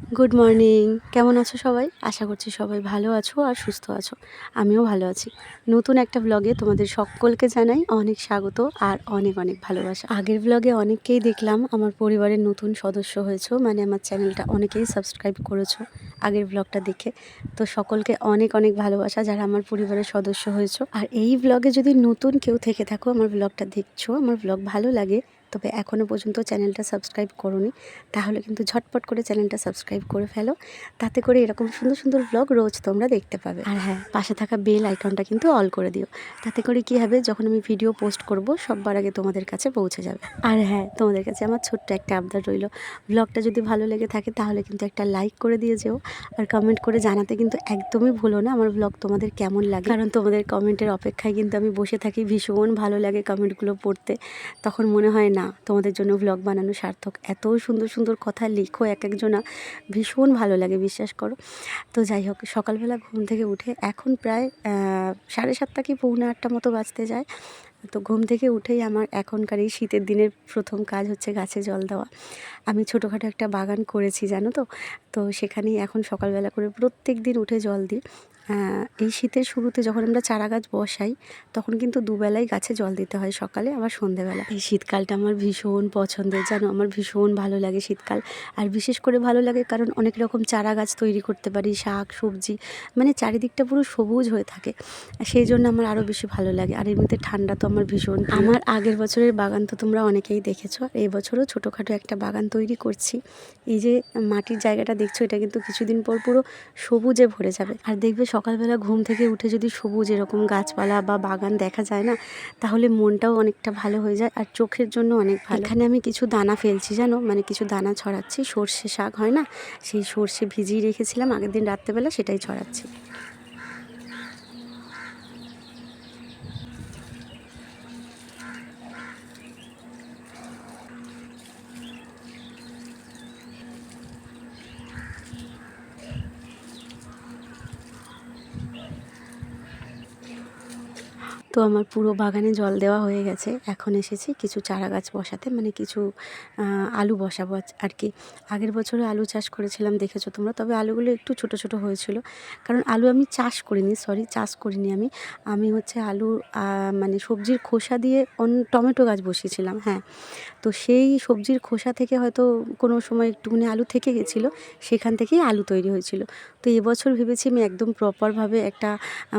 Good morning কেমন আছো সবাই? আশা করছি সবাই ভালো আছো আর সুস্থ আছো। আমিও ভালো আছি। নতুন একটা ব্লগে তোমাদের সকলকে জানাই অনেক স্বাগত আর অনেক অনেক ভালোবাসা। আগের ব্লগে অনেককেই দেখলাম, আমার পরিবারের নতুন সদস্য হয়েছো মানে আমার চ্যানেলটা অনেকেই সাবস্ক্রাইব করেছ আগের ব্লগটা দেখে। তো সকলকে অনেক অনেক ভালোবাসা, যারা আমার পরিবারের সদস্য হয়েছো। আর এই ব্লগে যদি নতুন কেউ থেকে থাকো, আমার ব্লগটা দেখছ, আমার ব্লগ ভালো লাগে তবে এখনও পর্যন্ত চ্যানেলটা সাবস্ক্রাইব করোনি তাহলে কিন্তু ঝটপট করে চ্যানেলটা সাবস্ক্রাইব করে ফেলো তাতে করে এরকম সুন্দর সুন্দর ব্লগ রোজ তোমরা দেখতে পাবে। আর হ্যাঁ পাশে থাকা বেল আইকনটা কিন্তু অল করে দিও তাতে করে কি হবে যখন আমি ভিডিও পোস্ট করব সববার আগে তোমাদের কাছে পৌঁছে যাবে। আর হ্যাঁ তোমাদের কাছে আমার ছোট্ট একটা আবদার রইল ব্লগটা যদি ভালো লেগে থাকে তাহলে কিন্তু একটা লাইক করে দিয়ে যেও আর কমেন্ট করে জানাতে কিন্তু একদমই ভুলো না আমার ব্লগ তোমাদের কেমন লাগে। কারণ তোমাদের কমেন্টের অপেক্ষায় কিন্তু আমি বসে থাকি ভীষণ ভালো লাগে কমেন্টগুলো পড়তে তখন মনে হয় না তোমাদের জন্য ব্লগ বানানো সার্থক। এত সুন্দর সুন্দর কথা লিখো এক একজনা ভীষণ ভালো লাগে, বিশ্বাস করো। তো যাই হোক, সকালবেলা ঘুম থেকে উঠে এখন প্রায় সাড়ে সাতটা কি পৌনে আটটা মতো বাজতে যায়। তো ঘুম থেকে উঠেই আমার এখনকার এই শীতের দিনের প্রথম কাজ হচ্ছে গাছে জল দেওয়া। আমি ছোটোখাটো একটা বাগান করেছি, জানো তো? তো সেখানেই এখন সকালবেলা করে প্রত্যেক দিন উঠে জল দিই। এই শীতের শুরুতে যখন আমরা চারা গাছ বসাই, তখন কিন্তু দুবেলাই গাছে জল দিতে হয় সকালে, আবার সন্ধেবেলা। এই শীতকালটা আমার ভীষণ পছন্দের, জানো? আমার ভীষণ ভালো লাগে শীতকাল। আর বিশেষ করে ভালো লাগে কারণ অনেক রকম চারা গাছ তৈরি করতে পারি, শাক, সবজি মানে চারিদিকটা পুরো সবুজ হয়ে থাকে। সেই জন্য আমার আরও বেশি ভালো লাগে। আর এমনিতে ঠান্ডা তো আমার ভীষণ। আমার আগের বছরের বাগান তো তোমরা অনেকেই দেখেছ। এই বছরও ছোটোখাটো একটা বাগান তৈরি করছি। এই যে মাটির জায়গাটা দেখছ, এটা কিন্তু কিছুদিন পর পুরো সবুজে ভরে যাবে। আর দেখবে সকালবেলা ঘুম থেকে উঠে যদি সবুজ এরকম গাছপালা বা বাগান দেখা যায় না, তাহলে মনটাও অনেকটা ভালো হয়ে যায় আর চোখের জন্য অনেক ভালো। এখানে আমি কিছু দানা ফেলছি, জানো? মানে কিছু দানা ছড়াচ্ছি। সর্ষে শাক, হয় না? সেই সর্ষে ভিজিয়ে রেখেছিলাম। আগের দিন রাত্রেবেলা সেটাই ছড়াচ্ছি। তো আমার পুরো বাগানে জল দেওয়া হয়ে গেছে। এখন এসেছি কিছু চারা গাছ বসাতে মানে কিছু আলু বসাবো আর কি। আগের বছরে আলু চাষ করেছিলাম, দেখেছ তোমরা? তবে আলুগুলো একটু ছোট ছোট হয়েছিল। কারণ আলু আমি চাষ করিনি সরি চাষ করিনি আমি। আমি হচ্ছে আলু মানে সবজির খোসা দিয়ে অন্য টমেটো গাছ বসিয়েছিলাম হ্যাঁ। তো সেই সবজির খোসা থেকে হয়তো কোনো সময় একটুখানি আলু থেকে গেছিল, সেখান থেকেই আলু তৈরি হয়েছিল। তো এবছর ভেবেছি আমি একদম প্রপারভাবে একটা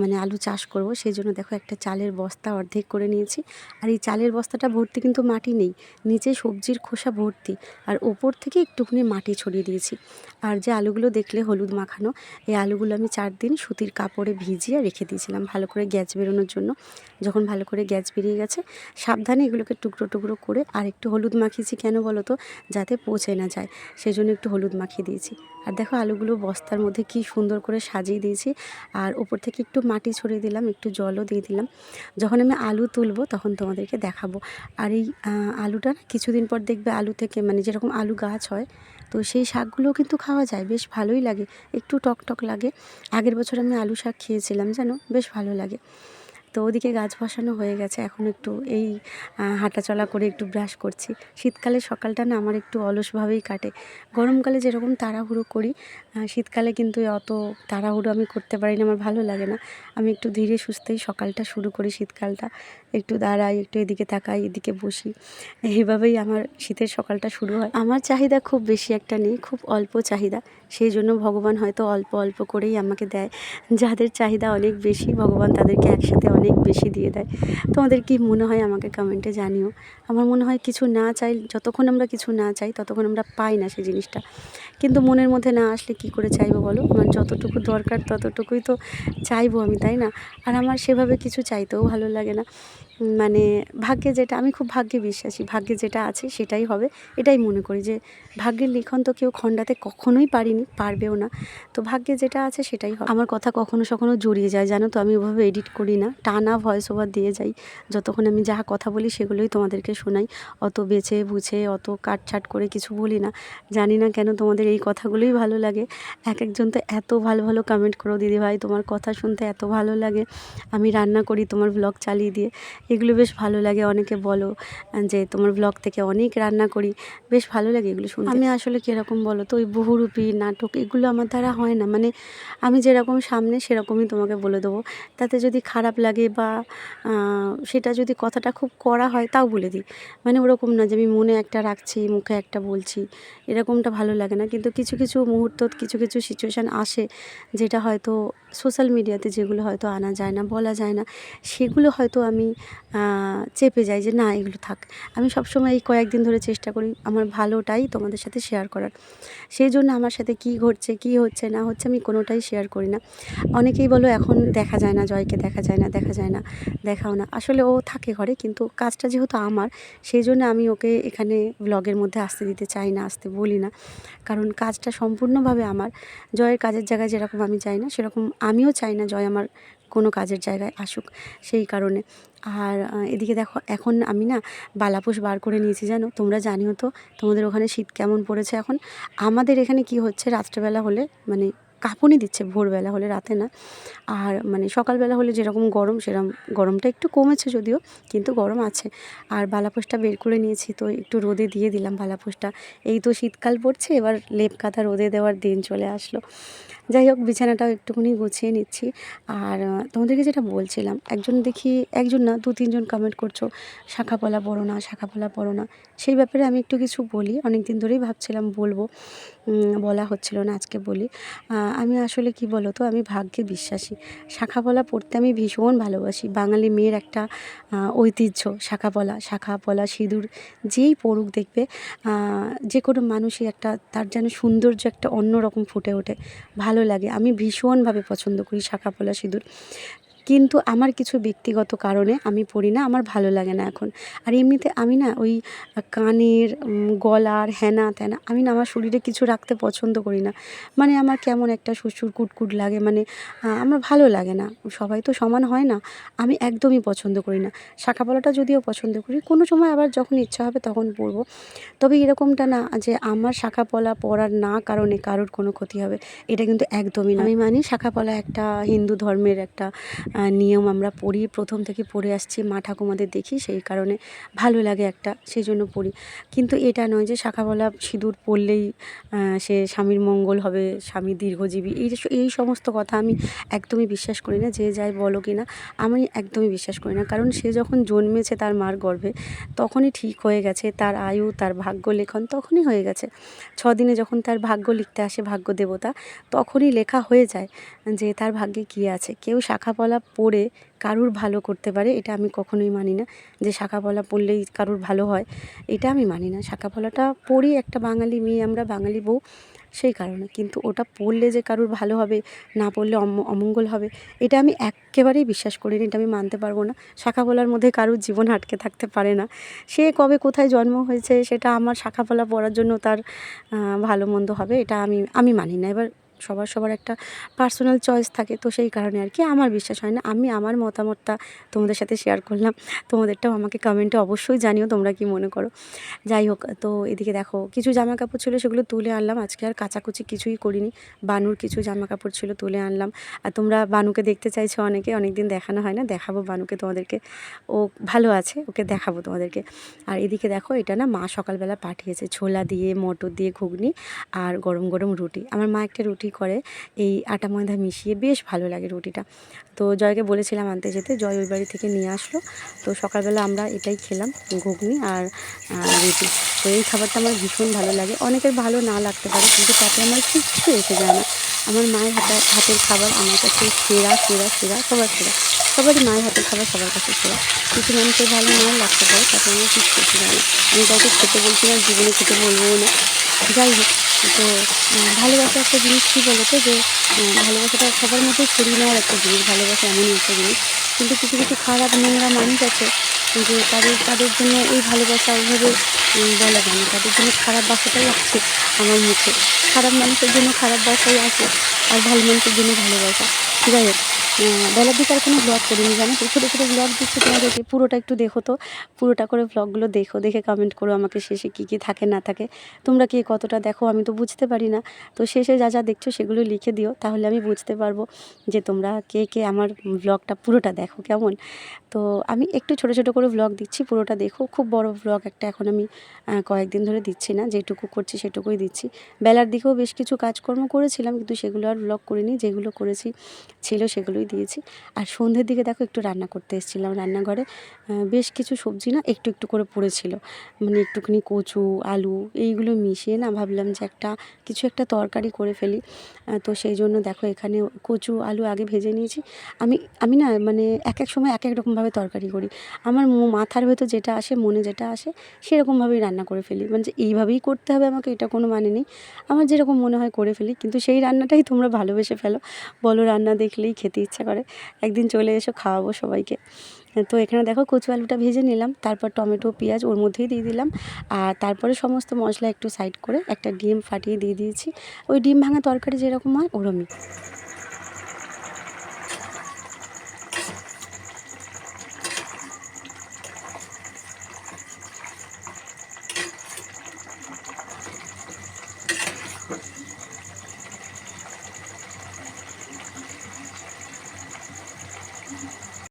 মানে আলু চাষ করব। সেই জন্য দেখো একটা চালের বস্তা অর্ধেক করে নিয়েছি। আর এই চালের বস্তাটা ভর্তি কিন্তু মাটি নেই, নিচে সবজির খোসা ভর্তি। আর ওপর থেকে একটুখানি মাটি ছড়িয়ে দিয়েছি। আর যে আলুগুলো দেখলে হলুদ মাখানো, এই আলুগুলো আমি চার দিন সুতির কাপড়ে ভিজিয়ে রেখে দিয়েছিলাম ভালো করে গ্যাস বেরোনোর জন্য। যখন ভালো করে গ্যাস বেরিয়ে গেছে, সাবধানে এগুলোকে টুকরো টুকরো করে আর একটু হলুদ মাখিয়েছি কেন বলো তো? যাতে পচে না যায়। সেই জন্য একটু হলুদ মাখিয়ে দিয়েছি। আর দেখো আলুগুলো বস্তার মধ্যে কি সুন্দর করে সাজিয়ে দিয়েছি। আর ওপর থেকে একটু মাটি ছড়িয়ে দিলাম, একটু জলও দিয়ে দিলাম। যখন আমি আলু তুলবো তখন তোমাদেরকে দেখাবো। আর এই আলুটা কিছুদিন পর দেখবে আলু থেকে মানে যেরকম আলু গাছ হয়, তো সেই শাকগুলোও কিন্তু খাওয়া যায়, বেশ ভালোই লাগে। একটু টক টক লাগে। আগের বছর আমি আলু শাক খেয়েছিলাম, জানো? বেশ ভালো লাগে। তো ওদিকে গাছ বসানো হয়ে গেছে। এখন একটু এই হাঁটাচলা করে একটু ব্রাশ করছি। শীতকালে সকালটা না আমার একটু অলসভাবেই কাটে। গরমকালে যেরকম তাড়াহুড়ো করি শীতকালে কিন্তু অত তাড়াহুড়ো আমি করতে পারি না, আমার ভালো লাগে না। আমি একটু ধীরে সুস্থেই সকালটা শুরু করি শীতকালটা। একটু দাঁড়াই, একটু এদিকে তাকাই, এদিকে বসি। এইভাবেই আমার শীতের সকালটা শুরু হয়। আমার চাহিদা খুব বেশি একটা নেই, খুব অল্প চাহিদা। সেই জন্য ভগবান হয়তো অল্প অল্প করেই আমাকে দেয়। যাদের চাহিদা অনেক বেশি, ভগবান তাদেরকে একসাথে অনেক বেশি দিয়ে দেয়। তোমাদের কি মনে হয় আমাকে কমেন্টে জানিও। আমার মনে হয় কিছু না চাই, যতক্ষণ আমরা কিছু না চাই, ততক্ষণ আমরা পাই না সেই জিনিসটা। কিন্তু মনের মধ্যে না আসলে কি করে চাইব বলো? আমার যতটুকু দরকার ততটুকুই তো চাইব আমি, তাই না? আর আমার সেভাবে কিছু চাইতেও ভালো লাগে না। মানে ভাগ্যে যেটা, আমি খুব ভাগ্যে বিশ্বাসী, ভাগ্যে যেটা আছে সেটাই হবে। এটাই মনে করি যে ভাগ্যের লিখন তো কেউ খণ্ডাতে কখনোই পারিনি, পারবেও না। তো ভাগ্যে যেটা আছে সেটাই হবে। আমার কথা কখনো সখনো জড়িয়ে যায়, জানো তো? আমি ওভাবে এডিট করি না। টানা ভয়েস ওভার দিয়ে যাই। যতক্ষণ আমি যাহা কথা বলি সেগুলোই তোমাদেরকে শোনাই। অত বেছে বুঝে, অত কাটছাট করে কিছু বলি না। জানি না কেন তোমাদের এই কথাগুলোই ভালো লাগে। এক একজন তো এত ভালো ভালো কমেন্ট করো দিদি ভাই তোমার কথা শুনতে এত ভালো লাগে। আমি রান্না করি, তোমার ব্লগ চালিয়ে দিয়ে। এগুলো বেশ ভালো লাগে, অনেকে বলো যে তোমার ব্লগ থেকে অনেক রান্না করি, বেশ ভালো লাগে এগুলো শুনতে। আমি আসলে কীরকম বলো তো, ওই বহুরূপী নাটক এগুলো আমার দ্বারা হয় না মানে আমি যেরকম সামনে সেরকমই তোমাকে বলে দেবো। তাতে যদি খারাপ লাগে বা সেটা যদি কথাটা খুব কড়া হয় তাও বলে দিই। মানে ওরকম না যে আমি মনে একটা রাখছি, মুখে একটা বলছি, এরকমটা ভালো লাগে না। কিন্তু কিছু কিছু মুহূর্ত, কিছু কিছু সিচুয়েশান আসে যেটা হয়তো সোশ্যাল মিডিয়াতে যেগুলো হয়তো আনা যায় না, বলা যায় না, সেগুলো হয়তো আমি চেপে যাই যে না, এগুলো থাক। আমি সবসময় এই কয়েকদিন ধরে চেষ্টা করি আমার ভালোটাই তোমাদের সাথে শেয়ার করার। সেই জন্য আমার সাথে কি ঘটছে, কি হচ্ছে, না হচ্ছে আমি কোনোটাই শেয়ার করি না। অনেকেই বলো, এখন দেখা যায় না, জয়কে দেখা যায় না, দেখা যায় না, দেখাও না। আসলে ও থাকে ঘরে, কিন্তু কাজটা যেহেতু আমার সেই জন্য আমি ওকে এখানে ব্লগের মধ্যে আসতে দিতে চাই না, আসতে বলি না। কারণ কাজটা সম্পূর্ণভাবে আমার। জয়ের কাজের জায়গায় যেরকম আমি চাই না, সেরকম আমিও চাই না, জয় আমার কোনো কাজের জায়গায় আসুক সেই কারণে। আর এদিকে দেখো, এখন আমি না বালাপোষ বার করে নিয়েছি জানো? তোমরা জানিও তো তোমাদের ওখানে শীত কেমন পড়েছে এখন? আমাদের এখানে কি হচ্ছে? রাত্রেবেলা হলে মানে কাঁপুনি দিচ্ছে ভোরবেলা হলে, রাতে না। আর মানে সকালবেলা হলে যেরকম গরম সেরকম গরমটা একটু কমেছে যদিও, কিন্তু গরম আছে। আর বালাপোষটা বের করে নিয়েছি তো একটু রোদে দিয়ে দিলাম বালাপোষটা এই তো শীতকাল পড়ছে, এবার লেপ কাঁথা রোদে দেওয়ার দিন চলে আসলো। যাই হোক, বিছানাটাও একটুখানি গুছিয়ে নিচ্ছি। আর তোমাদেরকে যেটা বলছিলাম, একজন দেখি, একজন না, দু তিনজন কমেন্ট করছ শাখাপলা পড়ো না শাখাপলা পড়ো না। সেই ব্যাপারে আমি একটু কিছু বলি। অনেক দিন ধরেই ভাবছিলাম বলব। বলা হচ্ছিল না আজকে বলি। আমি আসলে কি বলো তো আমি ভাগ্যে বিশ্বাসী। শাখাপলা পড়তে আমি ভীষণ ভালোবাসি। বাঙালি মেয়ের একটা ঐতিহ্য শাখাপলা শাখাপলা সিঁদুর যেই পড়ুক দেখবে যে কোনো মানুষই একটা, তার যেন সৌন্দর্য একটা অন্যরকম ফুটে ওঠে। ভালো লাগে। আমি ভীষণভাবে পছন্দ করি শাখাপলা সিঁদুর। কিন্তু আমার কিছু ব্যক্তিগত কারণে আমি পড়ি না, আমার ভালো লাগে না এখন। আর এমনিতে আমি না ওই কানের গলার হেনা তেনা, আমি না আমার শরীরে কিছু রাখতে পছন্দ করি না। মানে আমার কেমন একটা শ্বশুর কুটকুট লাগে মানে আমার ভালো লাগে না। সবাই তো সমান হয় না, আমি একদমই পছন্দ করি না। শাখাপলাটা যদিও পছন্দ করি, কোনো সময় আবার যখন ইচ্ছা হবে তখন পরবো। তবে এরকমটা না যে আমার শাখাপলা পরার না কারণে কারোর কোনো ক্ষতি হবে, এটা কিন্তু একদমই না। আমি মানি শাখাপলা একটা হিন্দু ধর্মের একটা নিয়ম আমরা পড়ি। প্রথম থেকে পড়ে আসছি, মা ঠাকুমাদের দেখি, সেই কারণে ভালো লাগে একটা সেই জন্য পড়ি। কিন্তু এটা নয় যে শাখাপলা সিঁদুর পড়লেই সে স্বামীর মঙ্গল হবে, স্বামী দীর্ঘজীবী, এই এই সমস্ত কথা আমি একদমই বিশ্বাস করি না, যে যাই বলো কি না আমি একদমই বিশ্বাস করি না। কারণ সে যখন জন্মেছে তার মার গর্ভে, তখনই ঠিক হয়ে গেছে, তার আয়ু, তার ভাগ্য লেখন তখনই হয়ে গেছে। ছদিনে যখন তার ভাগ্য লিখতে আসে ভাগ্য দেবতা, তখনই লেখা হয়ে যায়। যে তার ভাগ্যে কী আছে। কেউ শাখাপলা পড়ে কারুর ভালো করতে পারে, এটা আমি কখনোই মানি না। যে শাখাপলা পড়লেই কারুর ভালো হয়, এটা আমি মানি না। শাখাপলাটা পড়ি একটা বাঙালি মেয়ে, আমরা বাঙালি বউ, সেই কারণে। কিন্তু ওটা পড়লে যে কারুর ভালো হবে, না পড়লে অম- অমঙ্গল হবে, এটা আমি একেবারেই বিশ্বাস করি এটা আমি মানতে পারব না। শাখাপলার মধ্যে কারুর জীবন আটকে থাকতে পারে না। সে কবে কোথায় জন্ম হয়েছে, সেটা আমার শাখাপলা পড়ার জন্য তার ভালো মন্দ হবে, এটা আমি আমি মানি না। এবার সবার সবার একটা পার্সোনাল চয়েস থাকে। তো সেই কারণে আর কি আমার বিশ্বাস হয় না। আমি আমার মতামতটা তোমাদের সাথে শেয়ার করলাম। তোমাদেরটাও আমাকে কমেন্টে অবশ্যই জানিও তোমরা কি মনে করো। যাই হোক, তো এদিকে দেখো, কিছু জামা কাপড় ছিল সেগুলো তুলে আনলাম। আজকে আর কাচাকুচি কিছুই করিনি। বানুর কিছু জামা কাপড় ছিল তুলে আনলাম। আর তোমরা বানুকে দেখতে চাইছো অনেকে অনেক দিন দেখানো হয় না। দেখাবো বানুকে তোমাদেরকে। ও ভালো আছে, ওকে দেখাবো তোমাদেরকে। আর এদিকে দেখো, এটা না মা সকালবেলা পাঠিয়েছে ছোলা দিয়ে, মটর দিয়ে, ঘুগনি আর গরম গরম রুটি। আমার মা একটা রুটি করে এই আটা ময়দা মিশিয়ে বেশ ভালো লাগে রুটিটা। তো জয়কে বলেছিলাম আনতে যেতে, জয় ওই বাড়ি থেকে নিয়ে আসলো। তো সকালবেলা আমরা এটাই খেলাম, ঘুগনি আর রুটি। তো এই খাবারটা আমার ভীষণ ভালো লাগে। অনেকের ভালো না লাগতে পারে, কিন্তু তাতে আমার কিচ্ছু এসে যায় না। আমার মায়ের হাতের হাতের খাবার আমার কাছে সেরা সেরা সেরা, সবার সেরা। সবারই মায়ের হাতের খাবার সবার কাছে সেরা। কিছু মানুষের ভালো নাও লাগতে পারে, তাতে আমার কিছু এসে যায় না। আমি কাউকে খেতে বলছি না, জীবনে খেতে বলব না। যাই হোক তো ভালোবাসা একটা জিনিস কী বলো তো যে ভালোবাসাটা সবার মধ্যে ছড়িয়ে নেওয়ার একটা জিনিস, ভালোবাসা এমনই একটা জিনিস। কিন্তু কিছু কিছু খারাপ নোংরা মানুষ আছে যে, তাদের তাদের জন্য এই ভালোবাসা ওইভাবে বলা যায় না। তাদের জন্য খারাপ বাসাটাই আসছে আমার মুখে। খারাপ মানুষের জন্য খারাপ বাসাই আসে আর ভালো মানুষের জন্য ভালোবাসা। যাই হোক বেলার দিকে আর কোনো ব্লগ করিনি, জানো তো? ছোটো ছোটো ব্লগ দিচ্ছি তোমাদেরকে পুরোটা একটু দেখো তো। পুরোটা করে ব্লগগুলো দেখো, দেখে কমেন্ট করো আমাকে শেষে কী কী থাকে, না থাকে। তোমরা কি কতটা দেখো আমি তো বুঝতে পারি না। তো শেষে যা যা দেখছ সেগুলো লিখে দিও, তাহলে আমি বুঝতে পারব যে তোমরা কে কে আমার ব্লগটা পুরোটা দেখো কেমন। তো আমি একটু ছোট ছোট করে ব্লগ দিচ্ছি, পুরোটা দেখো। খুব বড় ব্লগ একটা এখন আমি কয়েকদিন ধরে দিচ্ছি না, যেটুকু করছি সেটুকুই দিচ্ছি। বেলার দিকেও বেশ কিছু কাজকর্ম করেছিলাম, কিন্তু সেগুলো আর ব্লগ করিনি। যেগুলো করেছি ছিল সেগুলোই দিয়েছি। আর সন্ধ্যের দিকে দেখো একটু রান্না করতে এসেছিলাম রান্নাঘরে। বেশ কিছু সবজি না একটু একটু করে পড়েছিল। মানে একটুখানি কচু, আলু এইগুলো মিশিয়ে না ভাবলাম যে একটা কিছু একটা তরকারি করে ফেলি। তো সেই জন্য দেখো এখানে কচু, আলু আগে ভেজে নিয়েছি। আমি আমি না মানে এক এক সময় এক এক রকমভাবে তরকারি করি। আমার মাথার ভেতর যেটা আসে, মনে যেটা আসে, সেরকমভাবেই রান্না করে ফেলি। মানে যে এইভাবেই করতে হবে আমাকে এটা কোনো মানে নেই। আমার যেরকম মনে হয় করে ফেলি। কিন্তু সেই রান্নাটাই তোমরা ভালোবেসে ফেলো। বলো রান্না দেখলেই খেতে ইচ্ছা করে। একদিন চলে এসো, খাওয়াবো সবাইকে। তো এখানে দেখো কচু আলুটা ভেজে নিলাম, তারপর টমেটো, পেঁয়াজ ওর মধ্যেই দিয়ে দিলাম। আর তারপরে সমস্ত মশলা একটু সাইড করে একটা ডিম ফাটিয়ে দিয়ে দিয়েছি। ওই ডিম ভাঙা তরকারি যেরকম হয় ওরমই।